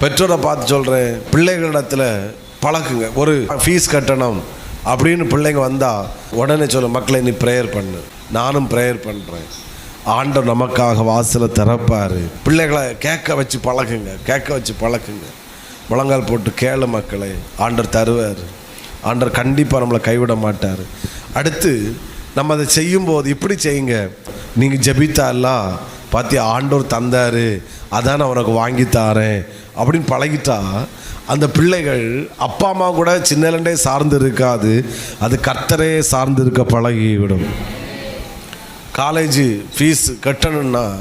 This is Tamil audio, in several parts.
பெற்றோரை பார்த்து சொல்கிறேன் பிள்ளைகளிடத்தில் பழக்குங்க ஒரு ஃபீஸ் கட்டணம் அப்படின்னு பிள்ளைங்க வந்தால் உடனே சொல்ல மக்களை நீ ப்ரேயர் பண்ணு. நானும் ப்ரேயர் பண்ணுறேன் ஆண்டவர் நமக்காக வாசலை திறப்பார். பிள்ளைகளை கேட்க வச்சு பழகுங்க கேட்க வச்சு பழக்குங்க முழங்கால் போட்டு கேளு மக்களை ஆண்டர் தருவார். ஆண்டர் கண்டிப்பாக நம்மளை கைவிட மாட்டார். அடுத்து நம்ம அதை செய்யும்போது இப்படி செய்யுங்க. நீங்கள் ஜபித்தாலாம் பார்த்தியா ஆண்டவர் தந்தார். அதான் நான் உனக்கு வாங்கி தாரேன். அப்படின்னு பழகிட்டா அந்த பிள்ளைகள் அப்பா அம்மா கூட சின்னலண்டே சார்ந்து இருக்காது. அது கர்த்தரே சார்ந்து இருக்க பழகிவிடும். காலேஜு ஃபீஸ் கட்டணும்னா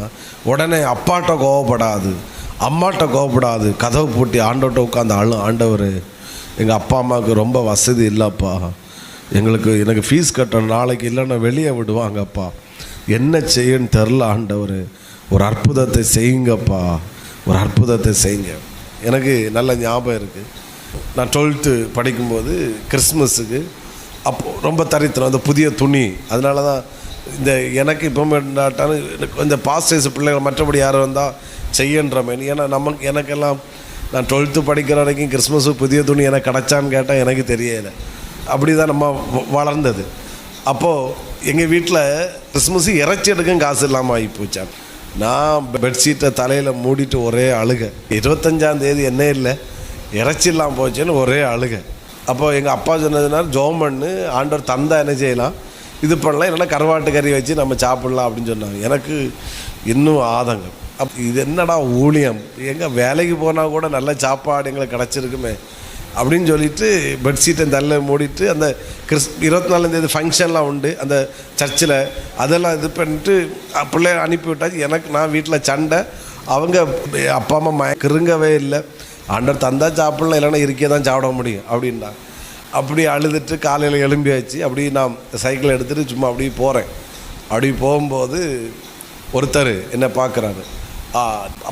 உடனே அப்பாட்ட கோவப்படாது. அம்மாட்ட கோவப்படாது. கதவு பூட்டி ஆண்டோட்ட உட்காந்து ஆளும் ஆண்டவர் எங்கள் அப்பா அம்மாவுக்கு ரொம்ப வசதி இல்லைப்பா. எங்களுக்கு எனக்கு ஃபீஸ் கட்டணும். நாளைக்கு இல்லைன்னா வெளியே விடுவாங்கப்பா. என்ன செய்யன்னு தெரில ஆண்டவர். ஒரு அற்புதத்தை செய்யுங்கப்பா. ஒரு அற்புதத்தை செய்யுங்க. எனக்கு நல்ல ஞாபகம் இருக்குது நான் டுவெல்த்து படிக்கும்போது கிறிஸ்மஸுக்கு அப்போ ரொம்ப தரித்திரம். அந்த புதிய துணி. அதனால தான் இந்த எனக்கு இப்போ இந்த எனக்கு பாஸ்ட் பிள்ளைகள் மற்றபடி யாரும் வந்தால் செய்யன்ற மாதிரி. ஏன்னா நமக்கு எனக்கெல்லாம் நான் டுவெல்த்து படிக்கிற வரைக்கும் கிறிஸ்மஸு புதிய துணி எனக்கு கிடச்சான்னு கேட்டால் எனக்கு தெரியலை. அப்படி தான் நம்ம வ- வளர்ந்தது. அப்போது எங்கள் வீட்டில் கிறிஸ்மஸு இறைச்சி எடுக்கும் காசு இல்லாமல் ஆகி போச்சான் நான் பெட்ஷீட்டை தலையில் மூடிட்டு ஒரே அழுக. இருபத்தஞ்சாம் தேதி என்ன இல்லை? இறைச்சி இல்லாமல் போச்சுன்னு ஒரே அழுக. அப்போ எங்கள் அப்பா சொன்னதுனால ஜோம் பண்ணு ஆண்டவர் தந்தா என்ன செய்யலாம்? இது பண்ணலாம் இல்லைன்னா கருவாட்டு கறி வச்சு நம்ம சாப்பிட்லாம் அப்படின்னு சொன்னாங்க. எனக்கு இன்னும் ஆதங்கம். அப் இது என்னடா ஊழியம்? எங்கே வேலைக்கு போனால் கூட நல்ல சாப்பாடு எங்களுக்கு கிடச்சிருக்குமே அப்படின்னு சொல்லிட்டு பெட்ஷீட்டை தள்ள மூடிட்டு அந்த கிறிஸ் இருபத்தி நாலாந்தேதி ஃபங்க்ஷன்லாம் உண்டு. அந்த சர்ச்சில் அதெல்லாம் இது பண்ணிட்டு பிள்ளைய அனுப்பி விட்டாச்சு. எனக்கு நான் வீட்டில் சண்டை. அவங்க அப்பா அம்மா மயக்கிருங்கவே இல்லை. ஆண்டவர் தந்தா சாப்பிடலாம் இல்லைன்னா இருக்கே தான் சாப்பிட முடியும் அப்படின்னா அப்படி அழுதுட்டு காலையில் எழும்பியாச்சு. அப்படி நான் சைக்கிள் எடுத்துகிட்டு சும்மா அப்படியே போகிறேன் அப்படி போகும்போது ஒருத்தர் என்ன பார்க்குறாரு.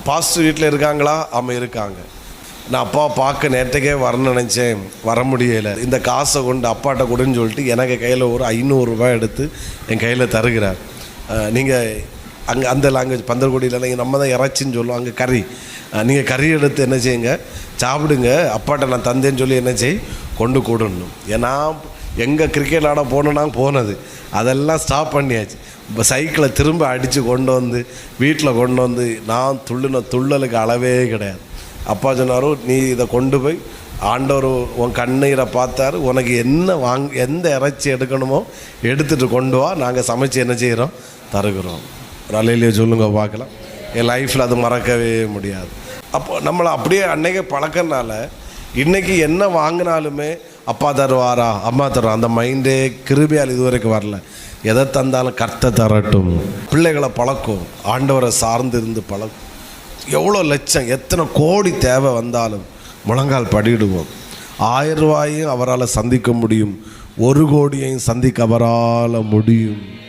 பாஸ்டர் வீட்டில் இருக்காங்களா? ஆமாம் இருக்காங்க. நான் அப்பா பார்க்க நேற்றுக்கே வரணும்னு நினச்சேன். வர முடியலை. இந்த காசை கொண்டு அப்பாட்ட கொடுன்னு சொல்லிட்டு எனக்கு கையில் ஒரு ஐநூறுரூவா எடுத்து என் கையில் தருகிறார். நீங்கள் அங்கே அந்த லாங்குவேஜ் பந்தர்குடியில் நீங்கள் நம்ம தான் இறைச்சின்னு சொல்லுவோம். அங்கே கறி. நீங்கள் கறி எடுத்து என்ன செய்யுங்க? சாப்பிடுங்க. அப்பாட்ட நான் தந்தேன்னு சொல்லி என்ன செய்? கொண்டு கூடணும். ஏன்னா எங்கே கிரிக்கெட் ஆட போகணுன்னா போனது. அதெல்லாம் ஸ்டாப் பண்ணியாச்சு. இப்போ சைக்கிளை திரும்ப அடித்து கொண்டு வந்து வீட்டில் கொண்டு வந்து நான் துள்ளின துள்ளலுக்கு அளவே கிடையாது. அப்பா சொன்னாரோ நீ இதை கொண்டு போய் ஆண்டவர் உன் கண்ணீரை பார்த்தாரு. உனக்கு என்ன வாங் எந்த இறைச்சி எடுக்கணுமோ எடுத்துகிட்டு கொண்டு வா. நாங்கள் சமைச்சு என்ன செய்கிறோம் தருகிறோம். ஒரு அலையிலேயே சொல்லுங்க பார்க்கலாம். என் லைஃப்பில் அது மறக்கவே முடியாது. அப்போ நம்மளை அப்படியே அன்னைக்கே பழக்கறனால இன்றைக்கி என்ன வாங்கினாலுமே அப்பா தருவாரா? அம்மா தருவா அந்த மைண்டே கிருபியால் இது வரைக்கும் வரல. எதை தந்தாலும் கர்த்த தரட்டும். பிள்ளைகளை பழக்கும். ஆண்டவரை சார்ந்து இருந்து பழக்கும் எவ்வளோ லட்சம் எத்தனை கோடி தேவை வந்தாலும் முழங்கால் படிடுவோம். ஆயிரம் ரூபாயும் அவரால் சந்திக்க முடியும். ஒரு கோடியையும் சந்திக்க அவரால் முடியும்.